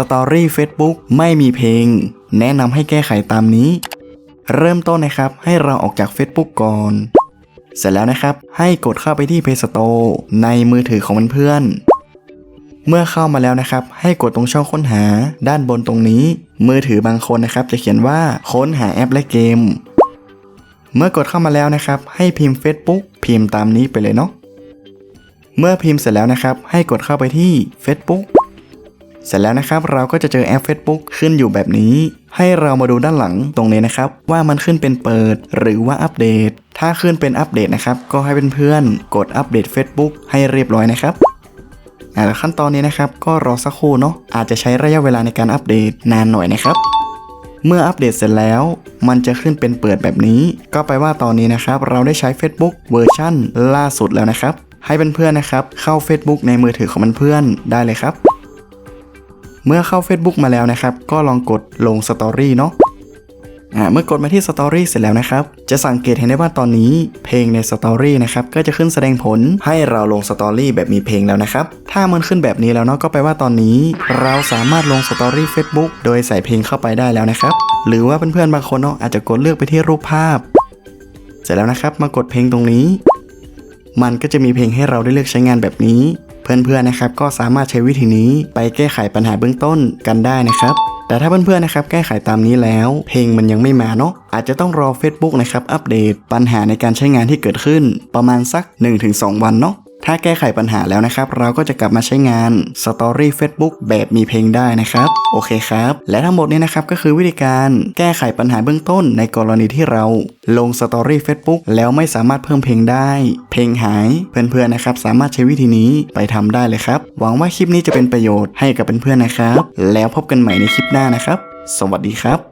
Story Facebook ไม่มีเพลง แนะนำให้แก้ไขตามนี้ เริ่มต้นนะครับให้เราออกจาก Facebook ก่อน เสร็จแล้วนะครับ ให้กดเข้าไปที่ Play Store ในมือถือของเพื่อนเมื่อเข้ามาแล้วนะครับ ให้กดตรงช่องค้นหาด้านบนตรงนี้ มือถือบางคนนะครับ จะเขียนว่าค้นหาแอปและเกม เมื่อกดเข้ามาแล้วนะครับ ให้พิมพ์ Facebook พิมพ์ตามนี้ไปเลยเนาะเมื่อพิมพ์เสร็จแล้วนะครับ ให้กดเข้าไปที่ Facebook เสร็จแล้วนะครับเราก็จะเจอแอป Facebook ขึ้นอยู่แบบนี้ ให้เรามาดูด้านหลังตรงนี้นะครับ ว่ามันขึ้นเป็นเปิดหรือว่าอัปเดต ถ้าขึ้นเป็นอัปเดตนะครับ ก็ให้เพื่อนๆกดอัปเดต Facebook ให้เรียบร้อยนะครับแล้วขั้นตอนนี้นะครับ ก็รอสักครู่เนาะอาจจะใช้ระยะเวลาในการอัปเดตนานหน่อยนะครับ เมื่ออัปเดตเสร็จแล้ว มันจะขึ้นเป็นเปิดแบบนี้ ก็แปลว่าตอนนี้นะครับ เราได้ใช้ Facebook เวอร์ชั่นล่าสุดแล้วนะครับ ให้เพื่อนๆนะครับ เข้า Facebook ในมือถือของเพื่อนๆได้เลยครับ เมื่อเข้า Facebook มาแล้วนะครับ ก็ลองกดลงสตอรี่เนาะเมื่อกดมาที่สตอรี่เสร็จแล้วนะครับ จะสังเกตเห็นได้ว่าตอนนี้เพลงในสตอรี่นะครับ ก็จะขึ้นแสดงผลให้เราลงสตอรี่แบบมีเพลงแล้วนะครับ ถ้ามันขึ้นแบบนี้แล้วเนาะก็แปลว่าตอนนี้ เราสามารถลงสตอรี่ Facebook โดยใส่เพลงเข้าไปได้แล้วนะครับ หรือว่าเพื่อนๆบางคนเนาะอาจจะกดเลือกไปที่รูปภาพ เสร็จแล้วนะครับ มากดเพลงตรงนี้ มันก็จะมีเพลงให้เราได้เลือกใช้งานแบบนี้ เพื่อนๆนะครับก็สามารถใช้วิธีนี้ไปแก้ไขปัญหาเบื้องต้นกันได้นะครับแต่ถ้าเพื่อนๆนะครับแก้ไขตามนี้แล้ว เพลงมันยังไม่มาเนาะอาจจะต้องรอ Facebook นะครับอัปเดต ปัญหาในการใช้งานที่เกิดขึ้นประมาณสัก 1-2 วันเนาะ ถ้าแก้ไขปัญหาแล้วนะครับ เราก็จะกลับมาใช้งาน Story Facebook แบบมีเพลงได้นะครับ โอเคครับ และทั้งหมดนี้นะครับก็คือวิธีการแก้ไขปัญหาเบื้องต้นในกรณีที่เราลง Story Facebook แล้วไม่สามารถเพิ่มเพลงได้ เพลงหายเพื่อนๆนะครับ สามารถใช้วิธีนี้ไปทำได้เลยครับ หวังว่าคลิปนี้จะเป็นประโยชน์ให้กับเพื่อนๆนะครับ แล้วพบกันใหม่ในคลิปหน้านะครับ สวัสดีครับ